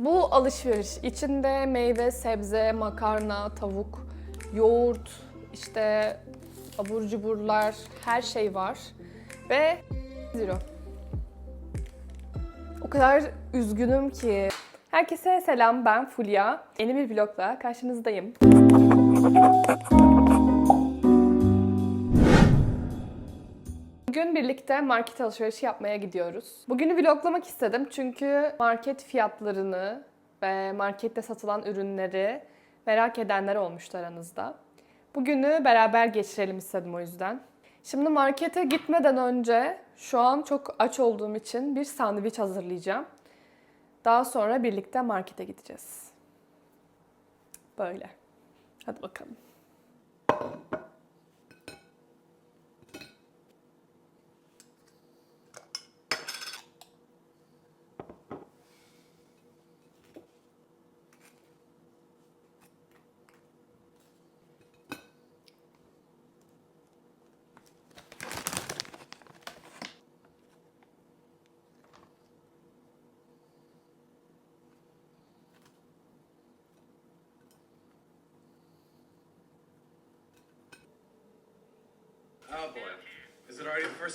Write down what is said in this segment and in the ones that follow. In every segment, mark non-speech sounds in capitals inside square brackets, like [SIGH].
Bu alışveriş içinde meyve, sebze, makarna, tavuk, yoğurt, işte abur cuburlar, her şey var. Ve zero. O kadar üzgünüm ki. Herkese selam, ben Fulya. Yeni bir vlogla karşınızdayım. Bugün birlikte market alışverişi yapmaya gidiyoruz. Bugünü vloglamak istedim çünkü market fiyatlarını ve markette satılan ürünleri merak edenler olmuştu aranızda. Bugünü beraber geçirelim istedim o yüzden. Şimdi markete gitmeden önce şu an çok aç olduğum için bir sandviç hazırlayacağım. Daha sonra birlikte markete gideceğiz. Böyle. Hadi bakalım.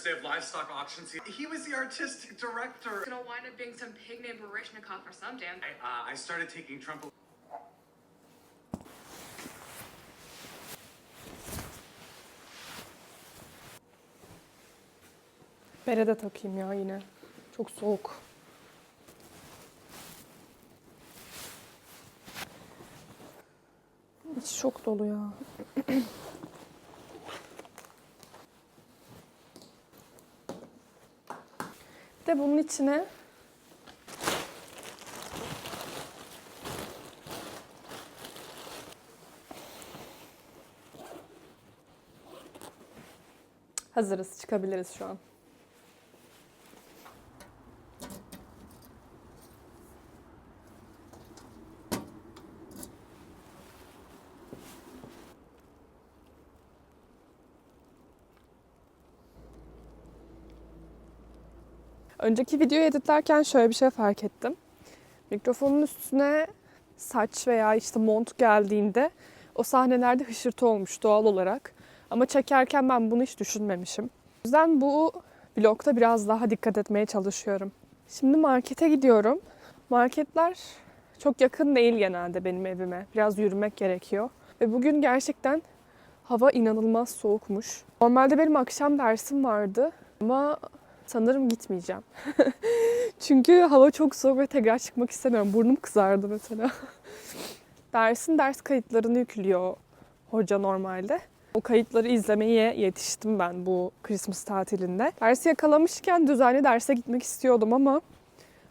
İt already the first day of livestock auction season? He was the artistic director. gonna wind up being some pig named Barishnikov or some damn. I, uh, I started taking Trump. Bere de takayım ya yine. Çok soğuk. İç çok dolu ya. [CLEARS THROAT] de bunun içine hazırız, çıkabiliriz şu an. Önceki videoyu editlerken şöyle bir şey fark ettim. Mikrofonun üstüne saç veya işte mont geldiğinde o sahnelerde hışırtı olmuş doğal olarak. Ama çekerken ben bunu hiç düşünmemişim. O yüzden bu vlogda biraz daha dikkat etmeye çalışıyorum. Şimdi markete gidiyorum. Marketler çok yakın değil genelde benim evime. Biraz yürümek gerekiyor. Ve bugün gerçekten hava inanılmaz soğukmuş. Normalde benim akşam dersim vardı ama sanırım gitmeyeceğim. [LAUGHS] Çünkü hava çok soğuk ve tekrar çıkmak istemiyorum. Burnum kızardı mesela. [LAUGHS] Dersin ders kayıtlarını yüklüyor hoca normalde. O kayıtları izlemeye yetiştim ben bu Christmas tatilinde. Dersi yakalamışken düzenli derse gitmek istiyordum ama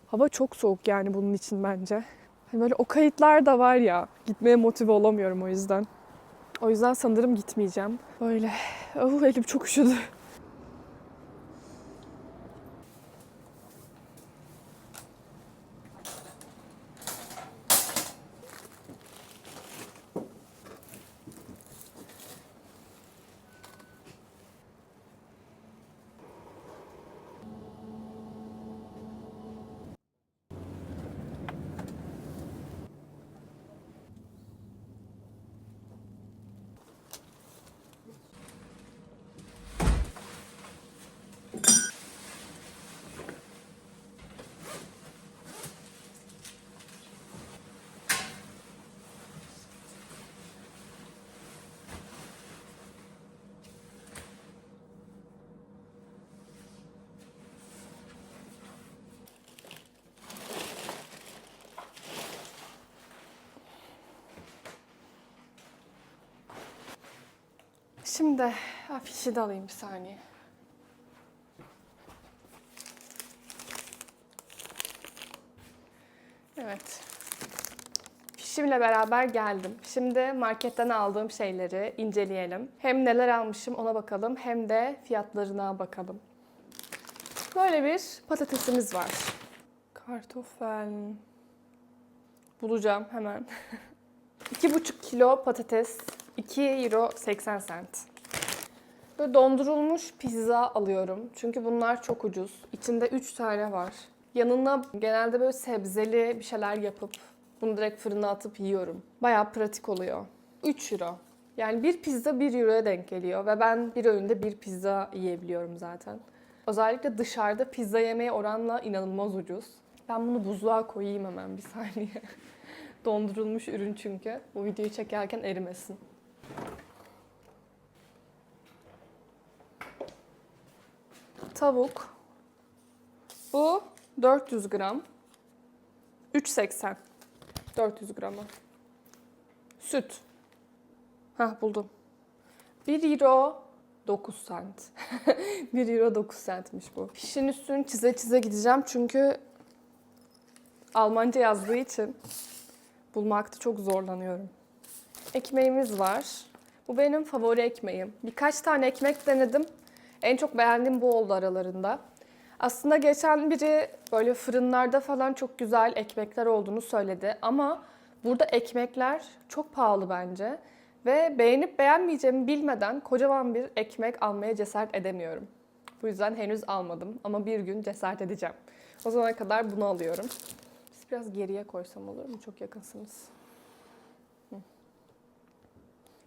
hava çok soğuk yani bunun için bence. Hani böyle o kayıtlar da var ya gitmeye motive olamıyorum o yüzden. O yüzden sanırım gitmeyeceğim. Böyle. Oh, elim çok üşüdü. Şimdi afişi de alayım bir saniye. Evet. Fişimle beraber geldim. Şimdi marketten aldığım şeyleri inceleyelim. Hem neler almışım ona bakalım hem de fiyatlarına bakalım. Böyle bir patatesimiz var. Kartoffel. Bulacağım hemen. [LAUGHS] 2,5 kilo patates 2 euro 80 cent. Böyle dondurulmuş pizza alıyorum. Çünkü bunlar çok ucuz. İçinde 3 tane var. Yanına genelde böyle sebzeli bir şeyler yapıp bunu direkt fırına atıp yiyorum. Bayağı pratik oluyor. 3 euro. Yani bir pizza 1 euroya denk geliyor ve ben bir öğünde bir pizza yiyebiliyorum zaten. Özellikle dışarıda pizza yemeye oranla inanılmaz ucuz. Ben bunu buzluğa koyayım hemen bir saniye. [LAUGHS] Dondurulmuş ürün çünkü. Bu videoyu çekerken erimesin. Tavuk. Bu 400 gram. 3.80. 400 grama. Süt. Hah buldum. 1 euro 9 cent. 1 euro 9 centmiş bu. Fişin üstünü çize çize gideceğim çünkü Almanca yazdığı için bulmakta çok zorlanıyorum. Ekmeğimiz var. Bu benim favori ekmeğim. Birkaç tane ekmek denedim. En çok beğendiğim bu oldu aralarında. Aslında geçen biri böyle fırınlarda falan çok güzel ekmekler olduğunu söyledi ama burada ekmekler çok pahalı bence ve beğenip beğenmeyeceğimi bilmeden kocaman bir ekmek almaya cesaret edemiyorum. Bu yüzden henüz almadım ama bir gün cesaret edeceğim. O zamana kadar bunu alıyorum. Siz biraz geriye koysam olur mu? Çok yakınsınız. Hı.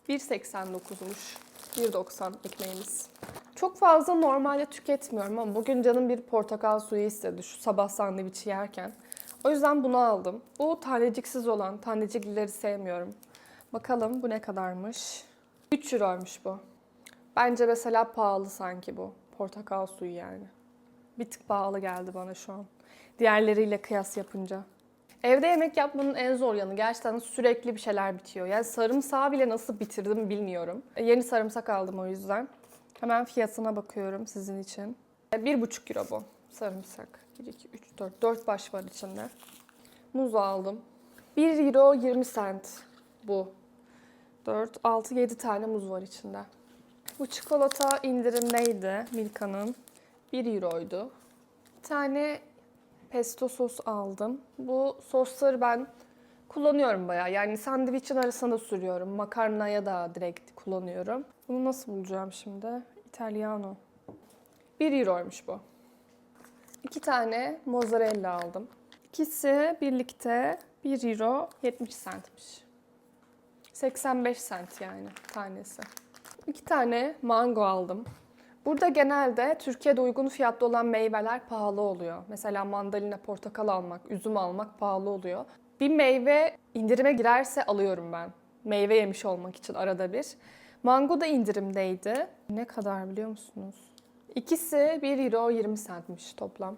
1.89'muş. 1.90 ekmeğimiz. Çok fazla normalde tüketmiyorum ama bugün canım bir portakal suyu istedi şu sabah sandviçi yerken. O yüzden bunu aldım. Bu taneciksiz olan, taneciklileri sevmiyorum. Bakalım bu ne kadarmış? 3 euroymuş bu. Bence mesela pahalı sanki bu. Portakal suyu yani. Bir tık pahalı geldi bana şu an. Diğerleriyle kıyas yapınca. Evde yemek yapmanın en zor yanı gerçekten sürekli bir şeyler bitiyor. Yani sarımsağı bile nasıl bitirdim bilmiyorum. E, Yeni sarımsak aldım o yüzden. Hemen fiyatına bakıyorum sizin için. E, Bir buçuk euro bu sarımsak. 1, 2, 3, 4. 4 baş var içinde. Muz aldım. 1 euro 20 cent bu. 4, 6, 7 tane muz var içinde. Bu çikolata indirimdeydi Milka'nın. 1 euroydu. Bir tane pesto sos aldım. Bu sosları ben kullanıyorum bayağı. Yani sandviçin arasına sürüyorum. Makarnaya da direkt kullanıyorum. Bunu nasıl bulacağım şimdi? Italiano. 1 euroymuş bu. İki tane mozzarella aldım. İkisi birlikte 1 euro 70 centmiş. 85 cent yani tanesi. İki tane mango aldım. Burada genelde Türkiye'de uygun fiyatlı olan meyveler pahalı oluyor. Mesela mandalina, portakal almak, üzüm almak pahalı oluyor. Bir meyve indirime girerse alıyorum ben. Meyve yemiş olmak için arada bir. Mango da indirimdeydi. Ne kadar biliyor musunuz? İkisi 1 euro 20 centmiş toplam.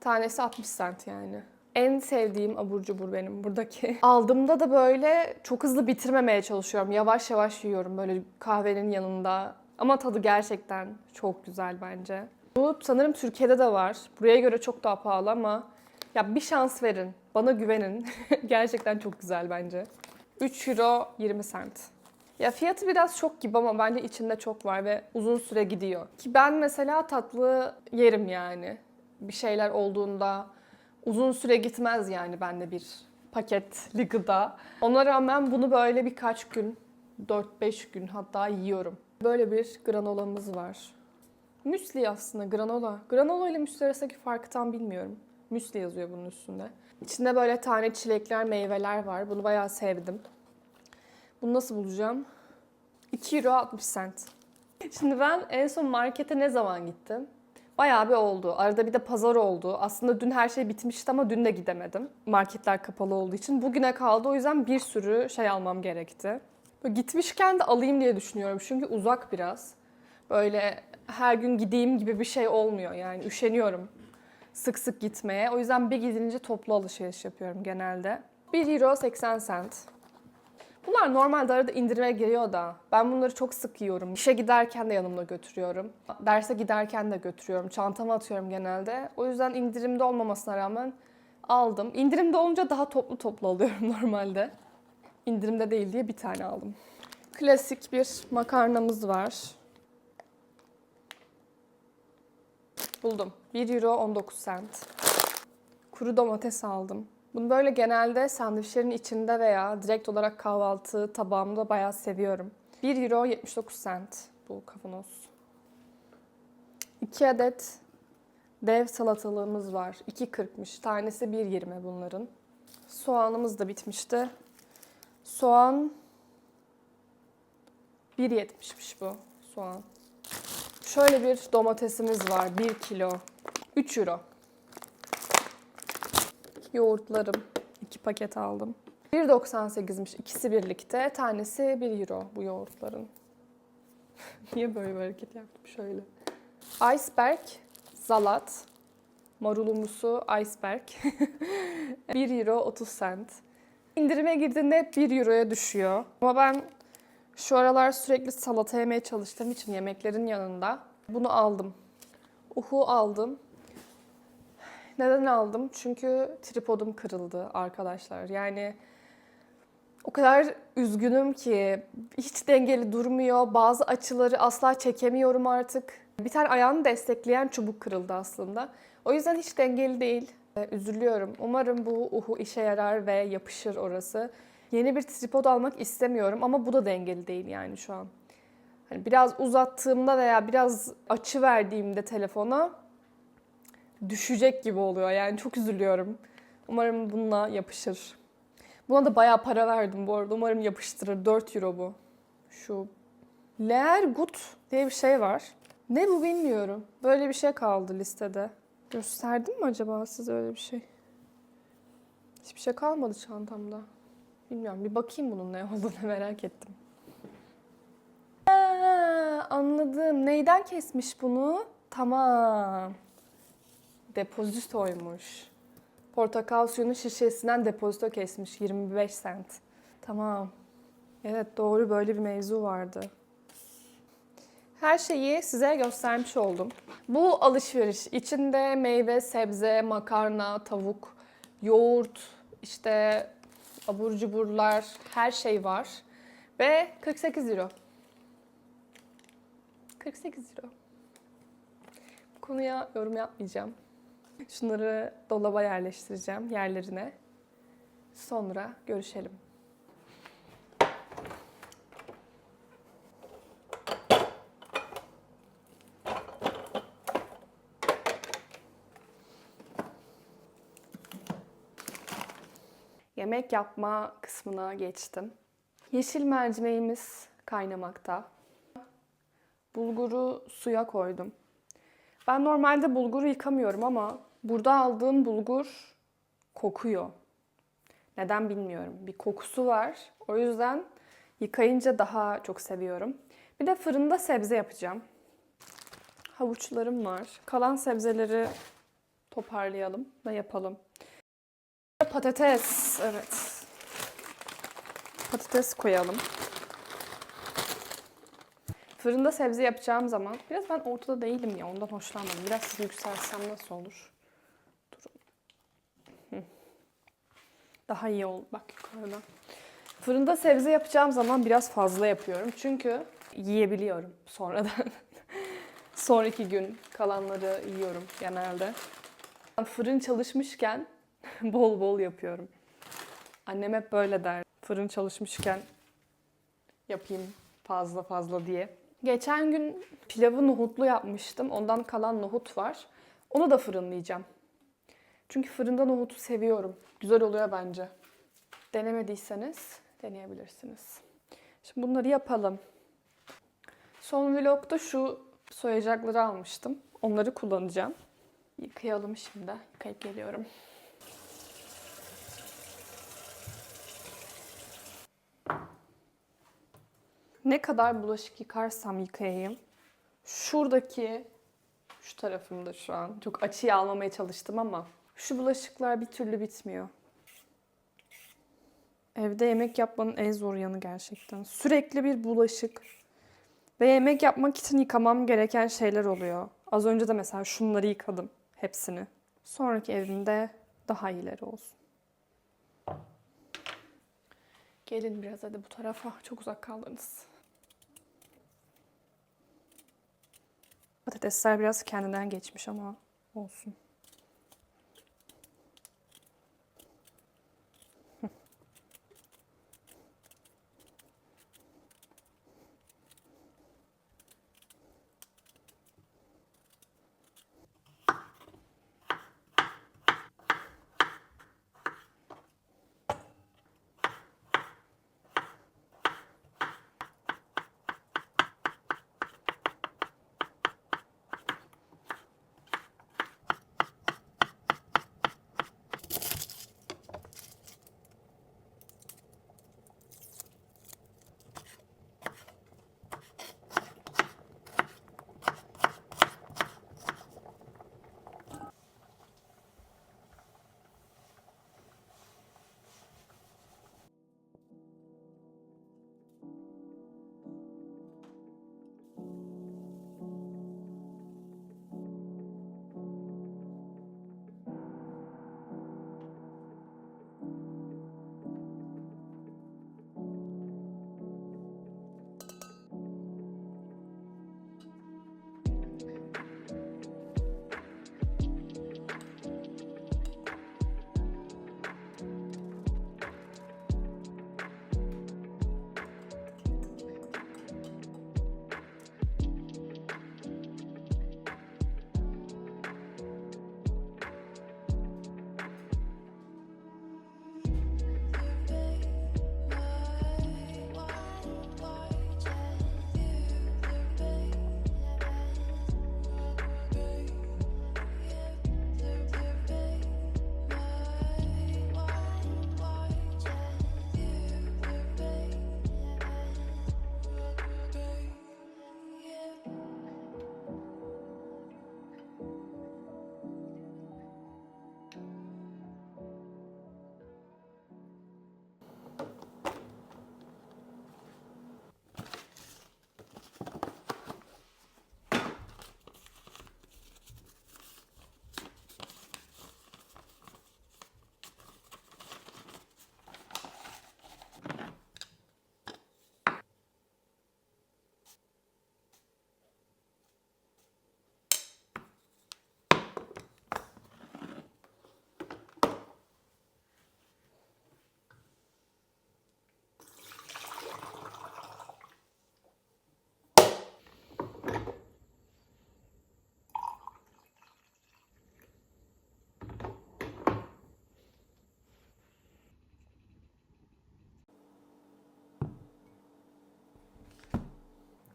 Tanesi 60 cent yani. En sevdiğim abur cubur benim buradaki. [LAUGHS] Aldığımda da böyle çok hızlı bitirmemeye çalışıyorum. Yavaş yavaş yiyorum böyle kahvenin yanında. Ama tadı gerçekten çok güzel bence. Bu sanırım Türkiye'de de var. Buraya göre çok daha pahalı ama ya bir şans verin. Bana güvenin. [LAUGHS] gerçekten çok güzel bence. 3 euro 20 cent. Ya fiyatı biraz çok gibi ama bence içinde çok var ve uzun süre gidiyor. Ki ben mesela tatlı yerim yani. Bir şeyler olduğunda uzun süre gitmez yani bende bir paketli gıda. Ona rağmen bunu böyle birkaç gün, 4-5 gün hatta yiyorum. Böyle bir granolamız var. Müsli aslında granola. Granola ile müsli arasındaki farkı tam bilmiyorum. Müsli yazıyor bunun üstünde. İçinde böyle tane çilekler, meyveler var. Bunu bayağı sevdim. Bunu nasıl bulacağım? 2 euro 60 cent. Şimdi ben en son markete ne zaman gittim? Bayağı bir oldu. Arada bir de pazar oldu. Aslında dün her şey bitmişti ama dün de gidemedim. Marketler kapalı olduğu için. Bugüne kaldı o yüzden bir sürü şey almam gerekti. Böyle gitmişken de alayım diye düşünüyorum. Çünkü uzak biraz. Böyle her gün gideyim gibi bir şey olmuyor yani. Üşeniyorum sık sık gitmeye. O yüzden bir gidince toplu alışveriş yapıyorum genelde. 1 euro 80 cent. Bunlar normalde arada indirime giriyor da ben bunları çok sık yiyorum. İşe giderken de yanımda götürüyorum. Derse giderken de götürüyorum. Çantama atıyorum genelde. O yüzden indirimde olmamasına rağmen aldım. İndirimde olunca daha toplu toplu alıyorum [LAUGHS] normalde. İndirimde değil diye bir tane aldım. Klasik bir makarnamız var. Buldum. 1 euro 19 cent. Kuru domates aldım. Bunu böyle genelde sandviçlerin içinde veya direkt olarak kahvaltı tabağımda bayağı seviyorum. 1 euro 79 cent bu kavanoz. 2 adet Dev salatalığımız var. 2.40'mış. Tanesi 1.20 bunların. Soğanımız da bitmişti. Soğan 1.70'miş bu soğan. Şöyle bir domatesimiz var. 1 kilo. 3 euro. Yoğurtlarım. 2 paket aldım. 1.98'miş ikisi birlikte. Tanesi 1 euro bu yoğurtların. [LAUGHS] Niye böyle bir hareket yaptım? Şöyle. Iceberg, zalat, marulumusu iceberg. [LAUGHS] 1 euro 30 cent. İndirime girdiğinde hep 1 euroya düşüyor. Ama ben şu aralar sürekli salata yemeye çalıştığım için yemeklerin yanında bunu aldım. Uhu aldım. Neden aldım? Çünkü tripodum kırıldı arkadaşlar. Yani o kadar üzgünüm ki hiç dengeli durmuyor. Bazı açıları asla çekemiyorum artık. Bir tane ayağını destekleyen çubuk kırıldı aslında. O yüzden hiç dengeli değil. Ee, Üzülüyorum. Umarım bu uhu işe yarar ve yapışır orası. Yeni bir tripod almak istemiyorum ama bu da dengeli değil yani şu an. Hani biraz uzattığımda veya biraz açı verdiğimde telefona düşecek gibi oluyor. Yani çok üzülüyorum. Umarım bununla yapışır. Buna da bayağı para verdim bu arada. Umarım yapıştırır. 4 euro bu. Şu Leer Gut diye bir şey var. Ne bu bilmiyorum. Böyle bir şey kaldı listede. Gösterdim mi acaba size öyle bir şey? Hiçbir şey kalmadı çantamda. Bilmiyorum. Bir bakayım bunun ne olduğunu [LAUGHS] merak ettim. Ha, anladım. Neyden kesmiş bunu? Tamam. Depozitoymuş. Portakal suyunun şişesinden depozito kesmiş 25 cent. Tamam. Evet doğru böyle bir mevzu vardı. Her şeyi size göstermiş oldum. Bu alışveriş içinde meyve, sebze, makarna, tavuk, yoğurt, işte abur cuburlar, her şey var. Ve 48 euro. 48 euro. Bu konuya yorum yapmayacağım. Şunları dolaba yerleştireceğim yerlerine. Sonra görüşelim. Yemek yapma kısmına geçtim. Yeşil mercimeğimiz kaynamakta. Bulguru suya koydum. Ben normalde bulguru yıkamıyorum ama burada aldığım bulgur kokuyor. Neden bilmiyorum. Bir kokusu var. O yüzden yıkayınca daha çok seviyorum. Bir de fırında sebze yapacağım. Havuçlarım var. Kalan sebzeleri toparlayalım ve yapalım. Patates, evet. Patates koyalım. Fırında sebze yapacağım zaman biraz ben ortada değilim ya ondan hoşlanmadım. Biraz yükseltsem nasıl olur? Durun. Daha iyi oldu bak yukarıdan. Fırında sebze yapacağım zaman biraz fazla yapıyorum. Çünkü yiyebiliyorum sonradan. [LAUGHS] Sonraki gün kalanları yiyorum genelde. Fırın çalışmışken [LAUGHS] bol bol yapıyorum. Annem hep böyle der. Fırın çalışmışken yapayım fazla fazla diye. Geçen gün pilavı nohutlu yapmıştım. Ondan kalan nohut var. Onu da fırınlayacağım. Çünkü fırında nohutu seviyorum. Güzel oluyor bence. Denemediyseniz deneyebilirsiniz. Şimdi bunları yapalım. Son vlogda şu soyacakları almıştım. Onları kullanacağım. Yıkayalım şimdi. Yıkayıp geliyorum. Ne kadar bulaşık yıkarsam yıkayayım. Şuradaki şu tarafımda şu an. Çok açıyı almamaya çalıştım ama şu bulaşıklar bir türlü bitmiyor. Evde yemek yapmanın en zor yanı gerçekten. Sürekli bir bulaşık. Ve yemek yapmak için yıkamam gereken şeyler oluyor. Az önce de mesela şunları yıkadım. Hepsini. Sonraki evimde daha iyileri olsun. Gelin biraz hadi bu tarafa. Çok uzak kaldınız. Patatesler biraz kendinden geçmiş ama olsun.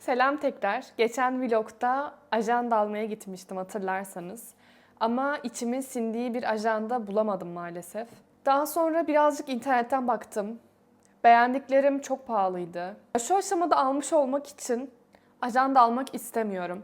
Selam tekrar. Geçen vlogda ajanda almaya gitmiştim hatırlarsanız. Ama içimin sindiği bir ajanda bulamadım maalesef. Daha sonra birazcık internetten baktım. Beğendiklerim çok pahalıydı. Şu aşamada almış olmak için ajanda almak istemiyorum.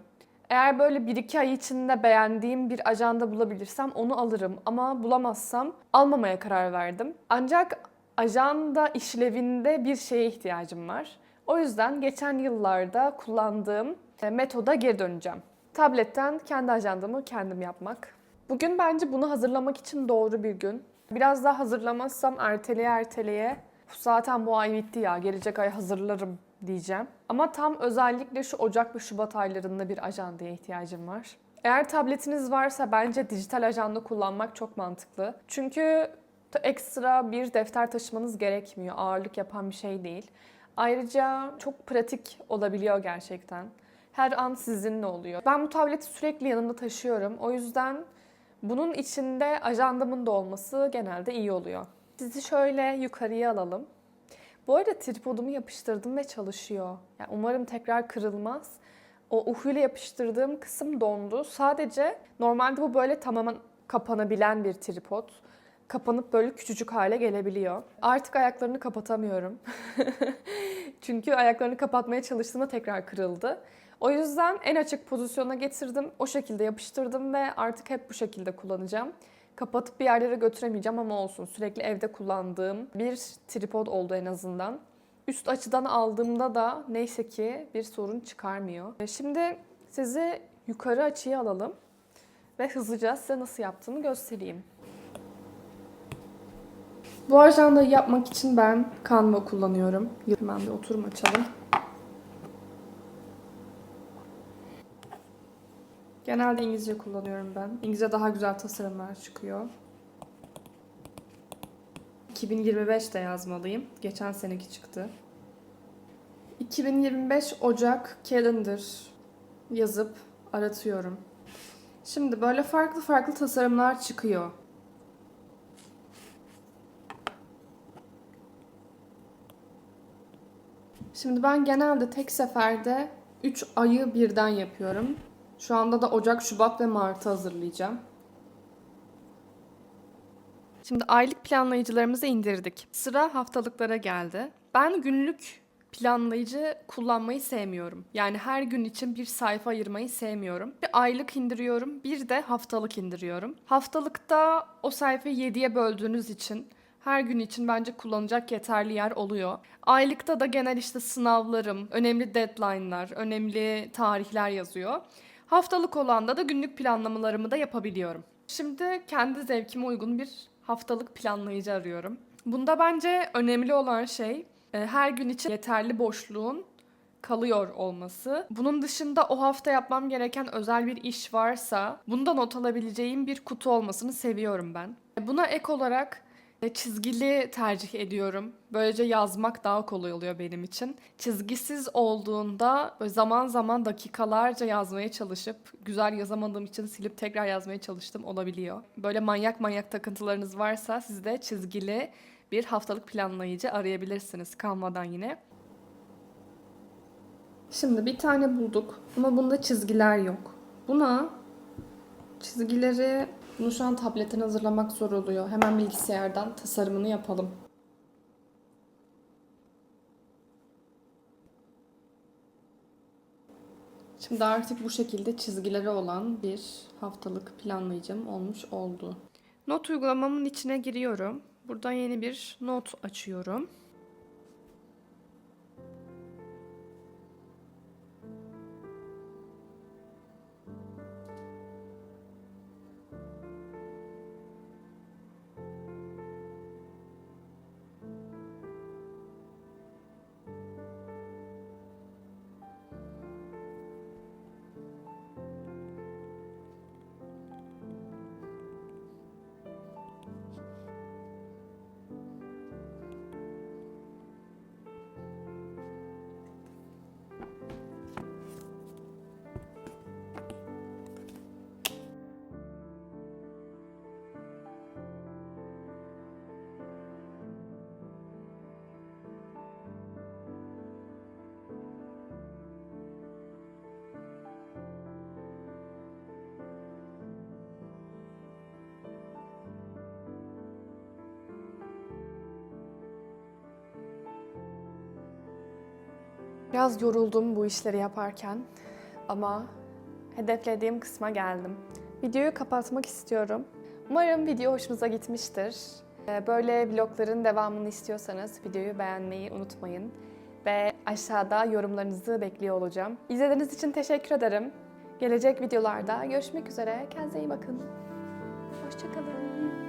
Eğer böyle 1-2 ay içinde beğendiğim bir ajanda bulabilirsem onu alırım. Ama bulamazsam almamaya karar verdim. Ancak ajanda işlevinde bir şeye ihtiyacım var. O yüzden geçen yıllarda kullandığım e, metoda geri döneceğim. Tabletten kendi ajandamı kendim yapmak. Bugün bence bunu hazırlamak için doğru bir gün. Biraz daha hazırlamazsam erteleye erteleye zaten bu ay bitti ya gelecek ay hazırlarım diyeceğim. Ama tam özellikle şu Ocak ve Şubat aylarında bir ajandaya ihtiyacım var. Eğer tabletiniz varsa bence dijital ajanda kullanmak çok mantıklı. Çünkü ekstra bir defter taşımanız gerekmiyor. Ağırlık yapan bir şey değil. Ayrıca çok pratik olabiliyor gerçekten. Her an sizinle oluyor. Ben bu tableti sürekli yanımda taşıyorum. O yüzden bunun içinde ajandamın da olması genelde iyi oluyor. Sizi şöyle yukarıya alalım. Bu arada tripodumu yapıştırdım ve çalışıyor. Yani umarım tekrar kırılmaz. O uhuyla yapıştırdığım kısım dondu. Sadece normalde bu böyle tamamen kapanabilen bir tripod. Kapanıp böyle küçücük hale gelebiliyor. Artık ayaklarını kapatamıyorum. [LAUGHS] Çünkü ayaklarını kapatmaya çalıştığımda tekrar kırıldı. O yüzden en açık pozisyona getirdim. O şekilde yapıştırdım ve artık hep bu şekilde kullanacağım. Kapatıp bir yerlere götüremeyeceğim ama olsun. Sürekli evde kullandığım bir tripod oldu en azından. Üst açıdan aldığımda da neyse ki bir sorun çıkarmıyor. E, Şimdi sizi yukarı açıya alalım ve hızlıca size nasıl yaptığımı göstereyim. Bu ajandayı yapmak için ben Canva kullanıyorum. Hemen bir oturum açalım. Genelde İngilizce kullanıyorum ben. İngilizce daha güzel tasarımlar çıkıyor. 2025 de yazmalıyım. Geçen seneki çıktı. 2025 Ocak Calendar yazıp aratıyorum. Şimdi böyle farklı farklı tasarımlar çıkıyor. Şimdi ben genelde tek seferde 3 ayı birden yapıyorum. Şu anda da Ocak, Şubat ve Mart'ı hazırlayacağım. Şimdi aylık planlayıcılarımızı indirdik. Sıra haftalıklara geldi. Ben günlük planlayıcı kullanmayı sevmiyorum. Yani her gün için bir sayfa ayırmayı sevmiyorum. Bir aylık indiriyorum, bir de haftalık indiriyorum. Haftalıkta o sayfayı 7'ye böldüğünüz için her gün için bence kullanacak yeterli yer oluyor. Aylıkta da genel işte sınavlarım, önemli deadline'lar, önemli tarihler yazıyor. Haftalık olanda da günlük planlamalarımı da yapabiliyorum. Şimdi kendi zevkime uygun bir haftalık planlayıcı arıyorum. Bunda bence önemli olan şey e, her gün için yeterli boşluğun kalıyor olması. Bunun dışında o hafta yapmam gereken özel bir iş varsa bunda not alabileceğim bir kutu olmasını seviyorum ben. Buna ek olarak Çizgili tercih ediyorum. Böylece yazmak daha kolay oluyor benim için. Çizgisiz olduğunda böyle zaman zaman dakikalarca yazmaya çalışıp güzel yazamadığım için silip tekrar yazmaya çalıştım olabiliyor. Böyle manyak manyak takıntılarınız varsa siz de çizgili bir haftalık planlayıcı arayabilirsiniz kalmadan yine. Şimdi bir tane bulduk ama bunda çizgiler yok. Buna çizgileri bunu şu an tabletten hazırlamak zor oluyor. Hemen bilgisayardan tasarımını yapalım. Şimdi artık bu şekilde çizgileri olan bir haftalık planlayıcım olmuş oldu. Not uygulamamın içine giriyorum. Buradan yeni bir not açıyorum. Biraz yoruldum bu işleri yaparken ama hedeflediğim kısma geldim. Videoyu kapatmak istiyorum. Umarım video hoşunuza gitmiştir. Ee, Böyle vlogların devamını istiyorsanız videoyu beğenmeyi unutmayın. Ve aşağıda yorumlarınızı bekliyor olacağım. İzlediğiniz için teşekkür ederim. Gelecek videolarda görüşmek üzere. Kendinize iyi bakın. Hoşçakalın.